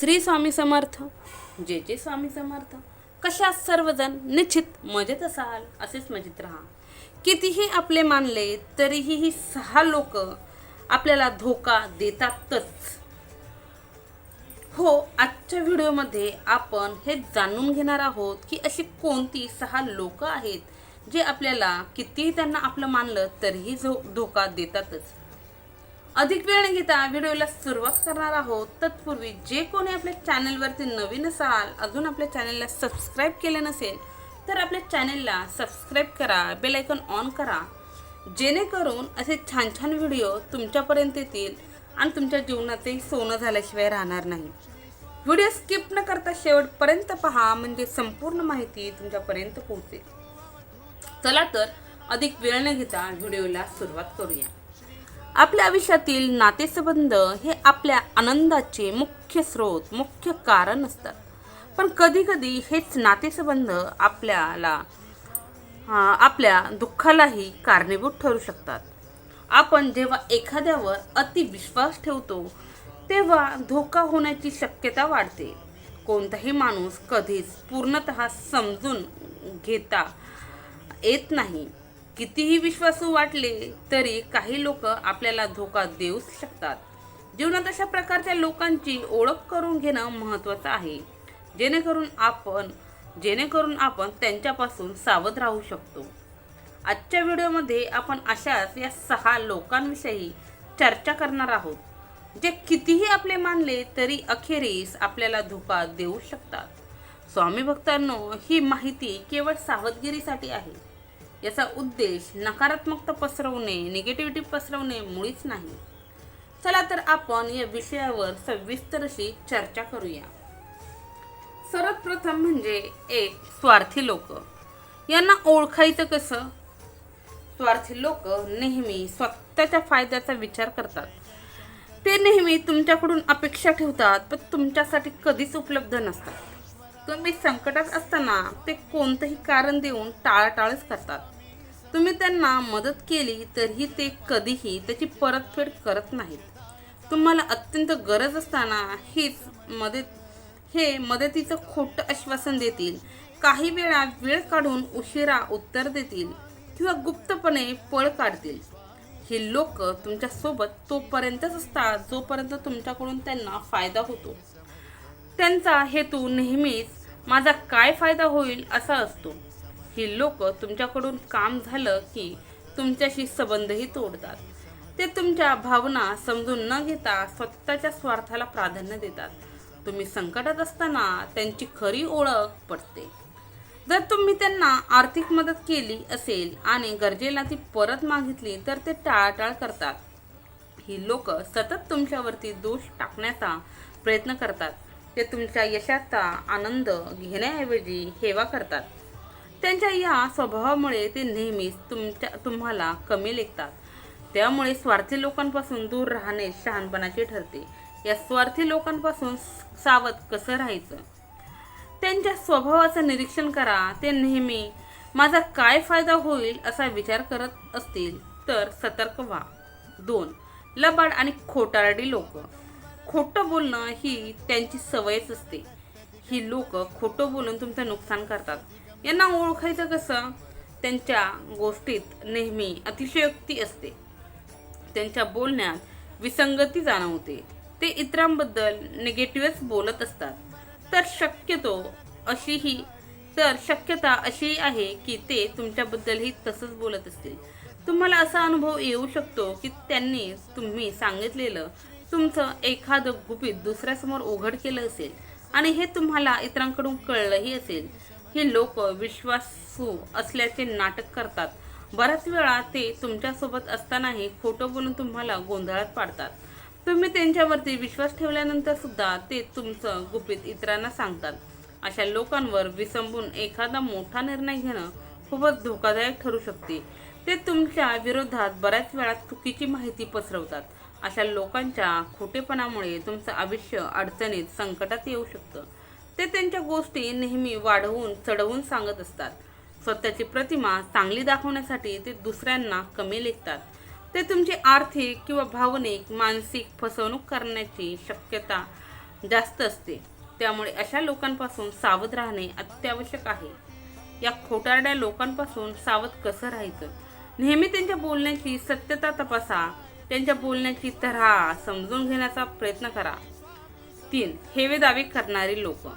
श्री स्वामी समर्थ. जे जे स्वामी समर्थ. कशा सर्वजण निश्चित मजेत असाल? असेच मजेत राहा. कितीही आपले मानले तरीही ही सहा लोक आपल्याला धोका देतातच. हो आजच्या व्हिडिओमध्ये आपण हे जाणून घेणार आहोत की अशी कोणती सहा लोक आहेत जे आपल्याला कितीही त्यांना आपलं मानलं तरीही धो धोका देतातच. अधिक वेळ न घेता व्हिडिओला सुरुवात करणार आहोत. तत्पूर्वी जे कोणी आपल्या चॅनलवरती नवीन असाल अजून आपल्या चॅनलला सबस्क्राईब केले नसेल तर आपल्या चॅनलला सबस्क्राईब करा बेल आयकॉन ऑन करा. जेणेकरून असे छान छान व्हिडिओ तुमच्यापर्यंत येतील आणि तुमच्या जीवनातही सोनं झाल्याशिवाय राहणार नाही. व्हिडिओ स्किप न करता शेवटपर्यंत पहा म्हणजे संपूर्ण माहिती तुमच्यापर्यंत पोहोचेल. चला तर अधिक वेळ न घेता व्हिडिओला सुरुवात करूया. आपल्या आयुष्यातील नातेसंबंध हे आपल्या आनंदाचे मुख्य स्रोत मुख्य कारण असतात. पण कधीकधी हेच नातेसंबंध आपल्याला आपल्या दुःखालाही कारणीभूत ठरू शकतात. आपण जेव्हा एखाद्यावर अतिविश्वास ठेवतो तेव्हा धोका होण्याची शक्यता वाढते. कोणताही माणूस कधीच पूर्णतः समजून घेता येत नाही. कितीही विश्वासू वाटले तरी काही लोक आपल्याला धोका देऊ शकतात. जीवनात अशा प्रकारच्या लोकांची ओळख करून घेणं महत्त्वाचं आहे. जेणेकरून आपण जेणेकरून आपण त्यांच्यापासून सावध राहू शकतो. आजच्या व्हिडिओमध्ये आपण अशाच या सहा लोकांविषयी चर्चा करणार आहोत जे कितीही आपले मानले तरी अखेरीस आपल्याला धोका देऊ शकतात. स्वामी भक्तांनो ही माहिती केवळ सावधगिरीसाठी आहे. याचा उद्देश नकारात्मकता पसरवणे निगेटिव्हिटी पसरवणे मुळीच नाही. चला तर आपण या विषयावर सविस्तर अशी चर्चा करूया. सर्वप्रथम म्हणजे एक स्वार्थी लोक. यांना ओळखायचं कसं? स्वार्थी लोक नेहमी स्वतःच्या फायद्याचा विचार करतात. ते नेहमी तुमच्याकडून अपेक्षा ठेवतात पण तुमच्यासाठी कधीच उपलब्ध नसतात. तुम्ही संकटात असताना ते कोणतंही कारण देऊन टाळाटाळच करतात. तुम्ही त्यांना मदत केली तरीही ते कधीही त्याची परतफेड करत नाहीत. तुम्हाला अत्यंत गरज असताना हीच मदत हे मदतीचं खोटं आश्वासन देतील. काही वेळा वेळ काढून उशिरा उत्तर देतील किंवा गुप्तपणे पळ काढतील. हे लोक तुमच्यासोबत तोपर्यंतच असतात जोपर्यंत तुमच्याकडून त्यांना फायदा होतो. त्यांचा हेतू नेहमीच माझा काय फायदा होईल? असा असतो. ही लोक तुमच्याकडून काम झालं की तुमच्याशी संबंधही तोडतात. ते तुमच्या भावना समजून न घेता स्वतःच्या स्वार्थाला प्राधान्य देतात. तुम्ही संकटात असताना त्यांची खरी ओळख पडते. जर तुम्ही त्यांना आर्थिक मदत केली असेल आणि गरजेला ती परत मागितली तर ते टाळाटाळ करतात. ही लोक सतत तुमच्यावरती दोष टाकण्याचा प्रयत्न करतात. ते तुमच्या यशाचा आनंद घेण्याऐवजी हेवा करतात. त्यांच्या या स्वभावामुळे ते नेहमीच तुमच्या तुम्हाला कमी लेखतात. त्यामुळे स्वार्थी लोकांपासून दूर राहणे शहाणपणाचे ठरते. या स्वार्थी लोकांपासून सावध कसं राहायचं? त्यांच्या स्वभावाचं निरीक्षण करा. ते नेहमी माझा काय फायदा होईल? असा विचार करत असतील तर सतर्क व्हा. दोन लबाड आणि खोटारडी लोक. खोटं बोलणं ही त्यांची सवयच असते. ही लोक खोटं बोलून तुमचं नुकसान करतात. यांना ओळखायचं कसं? त्यांच्या गोष्टीत नेहमी अतिशयोक्ती असते. त्यांच्या बोलण्यात विसंगती जाणवते. ते इतरांबद्दल निगेटिव्हच बोलत असतात. तर शक्यतो अशीही तर शक्यता अशी आहे की ते तुमच्याबद्दलही तसंच बोलत असतील. तुम्हाला असा अनुभव येऊ शकतो की त्यांनी तुम्ही सांगितलेलं तुमचं एखादं गुपित दुसऱ्यासमोर उघड केलं असेल आणि हे तुम्हाला इतरांकडून कळलंही असेल. हे लोक विश्वासू असल्याचे नाटक करतात. बऱ्याच वेळा ते तुमच्यासोबत असतानाही खोटं बोलून तुम्हाला गोंधळात पाडतात. तुम्ही त्यांच्यावरती विश्वास ठेवल्यानंतर सुद्धा ते तुमचं गुपित इतरांना सांगतात. अशा लोकांवर विसंबून एखादा मोठा निर्णय घेणं खूपच धोकादायक ठरू शकते. ते तुमच्या विरोधात बऱ्याच वेळा चुकीची माहिती पसरवतात. अशा लोकांच्या खोटेपणामुळे तुमचं आयुष्य अडचणीत संकटात येऊ शकतं. ते त्यांच्या गोष्टी नेहमी वाढवून चढवून सांगत असतात. स्वतःची प्रतिमा चांगली दाखवण्यासाठी ते दुसऱ्यांना कमी लेखतात. ते तुमची आर्थिक किंवा भावनिक मानसिक फसवणूक करण्याची शक्यता जास्त असते. त्यामुळे अशा लोकांपासून सावध राहणे अत्यावश्यक आहे. या खोटारड्या लोकांपासून सावध कसं राहायचं? नेहमी त्यांच्या बोलण्याची सत्यता तपासा. त्यांच्या बोलण्याची तऱ्हा समजून घेण्याचा प्रयत्न करा. तीन हेवे दावे करणारे लोक.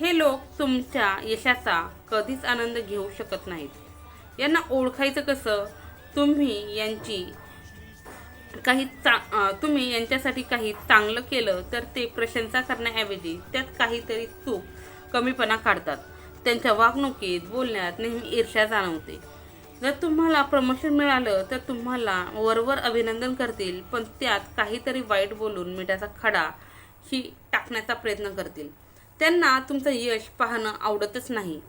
हे लोक तुमच्या यशाचा कधीच आनंद घेऊ शकत नाहीत. यांना ओळखायचं कसं? तुम्ही यांची काही चा तुम्ही यांच्यासाठी काही चांगलं केलं तर ते प्रशंसा करण्याऐवजी त्यात काहीतरी चूक कमीपणा काढतात. त्यांच्या वागणुकीत बोलण्यात नेहमी ईर्ष्या जाणवते. जर तुम्हाला प्रमोशन मिळालं तर तुम्हाला वरवर अभिनंदन करतील पण त्यात काहीतरी वाईट बोलून मिठाचा खडा ही टाकण्याचा प्रयत्न करतील. त्यांना तुमचं यश पाहणं आवडतच नाही.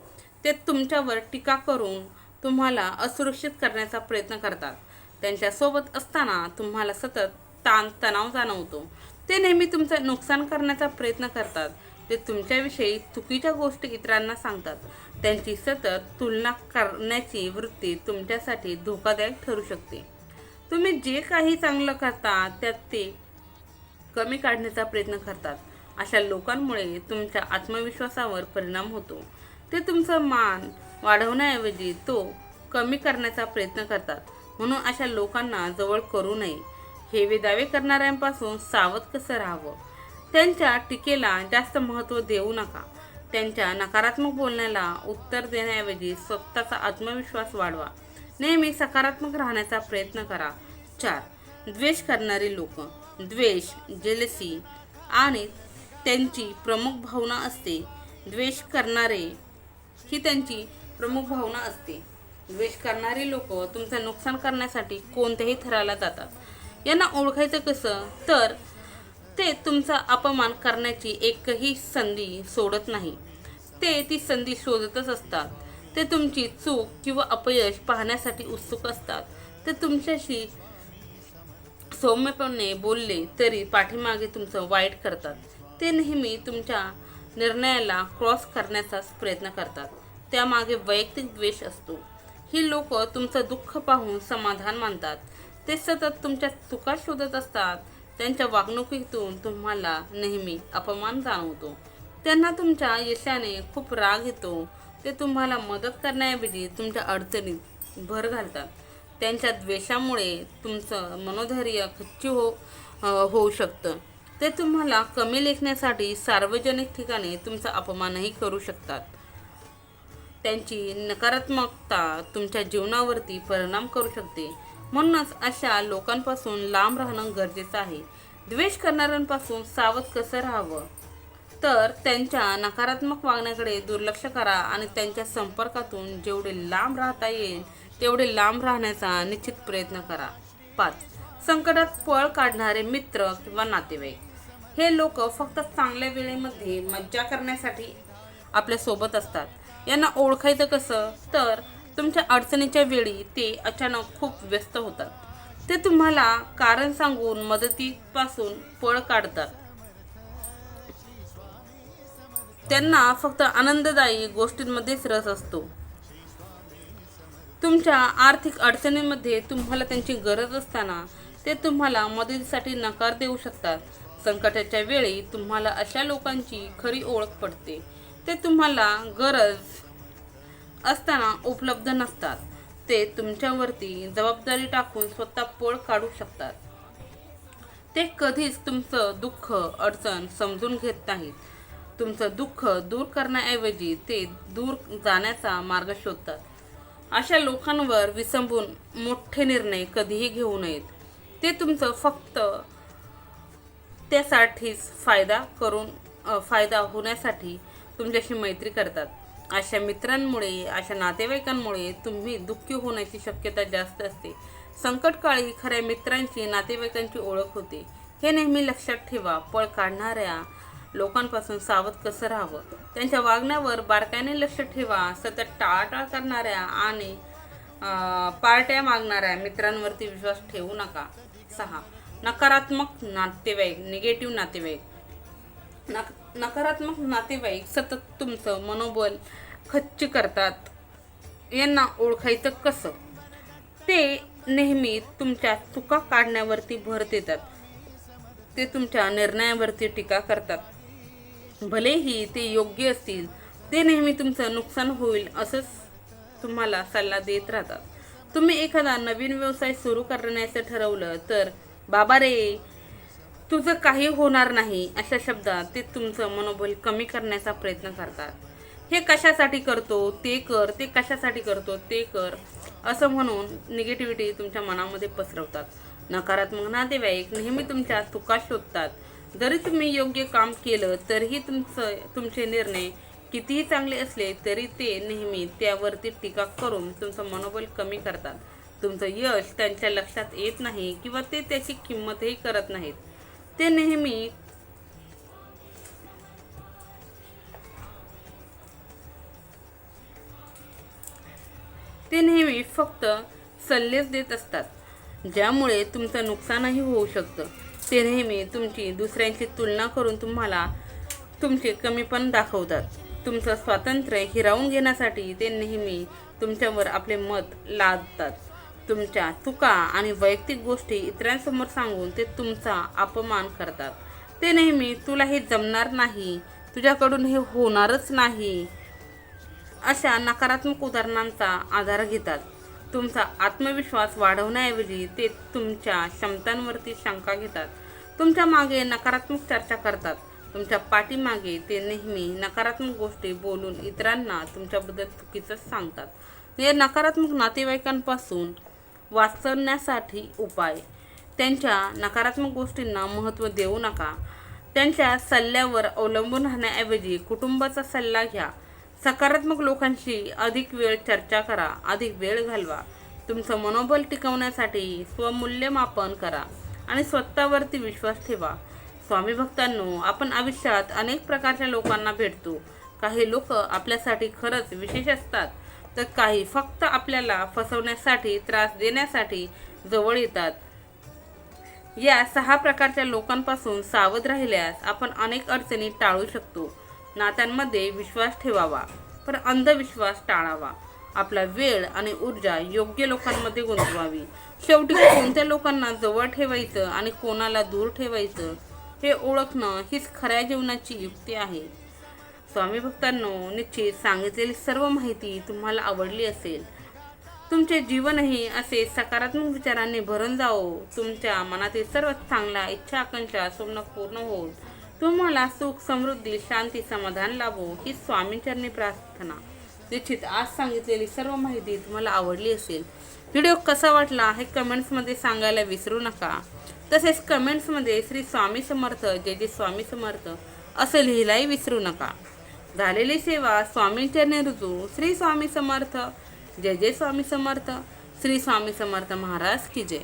ते तुमच्यावर टीका करून तुम्हाला असुरक्षित करण्याचा प्रयत्न करतात. त्यांच्यासोबत असताना तुम्हाला सतत ताण तणाव जाणवतो. ते नेहमी तुमचं नुकसान करण्याचा प्रयत्न करतात. ते तुमच्याविषयी चुकीच्या गोष्टी इतरांना सांगतात. त्यांची सतत तुलना करण्याची वृत्ती तुमच्यासाठी धोकादायक ठरू शकते. तुम्ही जे काही चांगलं करता त्यात ते कमी काढण्याचा प्रयत्न करतात. अशा लोकांमुळे तुमच्या आत्मविश्वासावर परिणाम होतो. ते तुमचा मान वाढवण्याऐवजी तो कमी करण्याचा प्रयत्न करतात. म्हणून अशा लोकांना जवळ करू नये. हेवे दावे करणाऱ्यांपासून सावध कसं राहावं? त्यांच्या टीकेला जास्त महत्त्व देऊ नका. त्यांच्या नकारात्मक बोलण्याला उत्तर देण्याऐवजी स्वतःचा आत्मविश्वास वाढवा. नेहमी सकारात्मक राहण्याचा प्रयत्न करा. चार. द्वेष करणारी लोक. द्वेष जेलसी आणि त्यांची प्रमुख भावना असते. द्वेष करणारे ही त्यांची प्रमुख भावना असते. द्वेष करणारे लोक तुमचं नुकसान करण्यासाठी कोणत्याही थराला जातात. यांना ओळखायचं कसं? तर ते तुमचा अपमान करण्याची एकही संधी सोडत नाही. ते ती संधी शोधतच असतात. ते तुमची चूक किंवा अपयश पाहण्यासाठी उत्सुक असतात. ते तुमच्याशी सौम्यपणे बोलले तरी पाठीमागे तुमचं वाईट करतात. ते नेहमी तुमच्या निर्णयाला क्रॉस करण्याचाच प्रयत्न करतात. त्यामागे वैयक्तिक द्वेष असतो. ही लोक तुमचं दुःख पाहून समाधान मानतात. ते सतत तुमच्या चुका शोधत असतात. त्यांच्या वागणुकीतून तुम्हाला नेहमी अपमान जाणवतो. त्यांना तुमच्या यशाने खूप राग येतो. ते तुम्हाला मदत करण्याऐवजी तुमच्या अडचणीत भर घालतात. त्यांच्या द्वेषामुळे तुमचं मनोधैर्य खच्ची हो होऊ शकतं. ते तुम्हाला कमी लेखण्यासाठी सार्वजनिक ठिकाणी तुमचा अपमानही करू शकतात. त्यांची नकारात्मकता तुमच्या जीवनावरती परिणाम करू शकते. म्हणूनच अशा लोकांपासून लांब राहणं गरजेचं आहे. द्वेष करणाऱ्यांपासून सावध कसं राहावं? तर त्यांच्या नकारात्मक वागण्याकडे दुर्लक्ष करा आणि त्यांच्या संपर्कातून जेवढे लांब राहता येईल तेवढे लांब राहण्याचा निश्चित प्रयत्न करा. पाच. संकटात पळ काढणारे मित्र किंवा नातेवाईक. हे लोक फक्त चांगल्या वेळेमध्ये मज्जा करण्यासाठी आपल्यासोबत असतात. यांना ओळखायचं कसं? तर तुमच्या अडचणीच्या वेळी ते अचानक खूप व्यस्त होतात. ते तुम्हाला कारण सांगून मदतीपासून पळ काढतात. त्यांना फक्त आनंददायी गोष्टींमध्येच रस असतो. तुमच्या आर्थिक अडचणींमध्ये तुम्हाला त्यांची गरज असताना ते तुम्हाला मदतीसाठी नकार देऊ शकतात. संकटाच्या वेळी तुम्हाला अशा लोकांची खरी ओळख पडते. ते तुम्हाला गरज असताना उपलब्ध नसतात. ते तुमच्यावरती जबाबदारी टाकून स्वतः पळ काढू शकतात. ते कधीच तुमचं दुःख अडचण समजून घेत नाहीत. तुमचं दुःख दूर करण्याऐवजी ते दूर जाण्याचा मार्ग शोधतात. अशा लोकांवर विसंबून मोठे निर्णय कधीही घेऊ नयेत. ते तुमचं फक्त त्यासाठीच फायदा करून फायदा होण्यासाठी तुमच्याशी मैत्री करतात. अशा मित्रांमुळे अशा नातेवाईकांमुळे तुम्ही दुःखी होण्याची शक्यता जास्त असते. संकटकाळी खऱ्या मित्रांची नातेवाईकांची ओळख होते. हे नेहमी लक्षात ठेवा. पळ काढणाऱ्या लोकांपासून सावध कसं राहावं? त्यांच्या वागण्यावर बारकाईने लक्ष ठेवा. सतत टाळाटाळ करणाऱ्या आणि पार्ट्या मागणाऱ्या मित्रांवरती विश्वास ठेवू नका. सहा. नकारात्मक नातेवाईक निगेटिव्ह नातेवाईक. नक नकारात्मक नातेवाईक सतत तुमचं मनोबल खच्च करतात. यांना ओळखायचं कसं? ते नेहमी तुमच्या चुका काढण्यावरती भर देतात. ते तुमच्या निर्णयावरती टीका करतात. भलेही ते योग्य असतील ते नेहमी तुमचं नुकसान होईल असंच तुम्हाला सल्ला देत राहतात. तुम्ही एखादा नवीन व्यवसाय सुरू करण्याचं ठरवलं तर बाबा रे तुझं काही होणार नाही अशा शब्दात ते तुमचं मनोबल कमी करण्याचा प्रयत्न करतात. हे कशासाठी करतो ते कर ते कशासाठी करतो ते कर असं म्हणून निगेटिव्हिटी तुमच्या मनामध्ये पसरवतात. नकारात्मक नातेवाईक नेहमी तुमच्या चुका शोधतात. जरी तुम्ही योग्य काम केलं तरीही तुमचं तुमचे निर्णय कितीही चांगले असले तरी ते नेहमी त्यावरती टीका करून तुमचं मनोबल कमी करतात. तुमचं यश त्यांच्या लक्षात येत नाही किंवा ते त्याची किंमतही करत नाहीत. ते नेहमी ते नेहमी फक्त सल्लेच देत असतात. ज्यामुळे तुमचं नुकसानही होऊ शकतं. ते नेहमी तुमची दुसऱ्यांची तुलना करून तुम्हाला तुमचे कमीपण दाखवतात. तुमचं स्वातंत्र्य हिरावून घेण्यासाठी ते नेहमी तुमच्यावर आपले मत लादतात. तुमच्या चुका आणि वैयक्तिक गोष्टी इतरांसमोर सांगून ते तुमचा अपमान करतात. ते नेहमी तुला हे जमणार नाही. तुझ्याकडून हे होणारच नाही. अशा नकारात्मक उदाहरणांचा आधार घेतात. तुमचा आत्मविश्वास वाढवण्याऐवजी ते तुमच्या क्षमतांवरती शंका घेतात. तुमच्या मागे नकारात्मक चर्चा करतात. तुमच्या पाठीमागे ते नेहमी नकारात्मक गोष्टी बोलून इतरांना तुमच्याबद्दल चुकीचंच सांगतात. या नकारात्मक नातेवाईकांपासून वाचवण्यासाठी उपाय. त्यांच्या नकारात्मक गोष्टींना महत्त्व देऊ नका. त्यांच्या सल्ल्यावर अवलंबून राहण्याऐवजी कुटुंबाचा सल्ला घ्या. सकारात्मक लोकांशी अधिक वेळ चर्चा करा अधिक वेळ घालवा. तुमचं मनोबल टिकवण्यासाठी स्वमूल्यमापन करा आणि स्वतःवरती विश्वास ठेवा. स्वामी भक्तांनो आपण आयुष्यात अनेक प्रकारच्या लोकांना भेटतो. काही लोक आपल्यासाठी खरंच विशेष असतात. तर काही फक्त आपल्याला फसवण्यासाठी त्रास देण्यासाठी जवळ येतात. या सहा प्रकारच्या लोकांपासून सावध राहिल्यास आपण अनेक अडचणी टाळू शकतो. नात्यांमध्ये विश्वास ठेवावा पण अंधविश्वास टाळावा. आपला वेळ आणि ऊर्जा योग्य लोकांमध्ये गुंतवावी. शेवटी कोणत्या लोकांना जवळ ठेवायचं आणि कोणाला दूर ठेवायचं हे ओळखणं हीच खऱ्या जीवनाची युक्ती आहे. स्वामी भक्तांनो निश्चित सांगितलेली सर्व माहिती तुम्हाला आवडली असेल. तुमचे जीवनही असे सकारात्मक विचारांनी भरून जावो. तुमच्या मनातील सर्व चांगल्या इच्छा आकांक्षा स्वप्न पूर्ण होत तुम्हाला सुख समृद्धी शांती समाधान लाभो ही स्वामींचरणी प्रार्थना. निश्चित आज सांगितलेली सर्व माहिती तुम्हाला आवडली असेल. व्हिडिओ कसा वाटला हे कमेंट्समध्ये सांगायला विसरू नका. तसेच कमेंट्समध्ये श्री स्वामी समर्थ जय जय स्वामी समर्थ असं लिहिलाही विसरू नका. झालेली सेवा स्वामींचरणी रुजू श्री स्वामी समर्थ. जय जय स्वामी समर्थ. श्री स्वामी समर्थ महाराज की जय.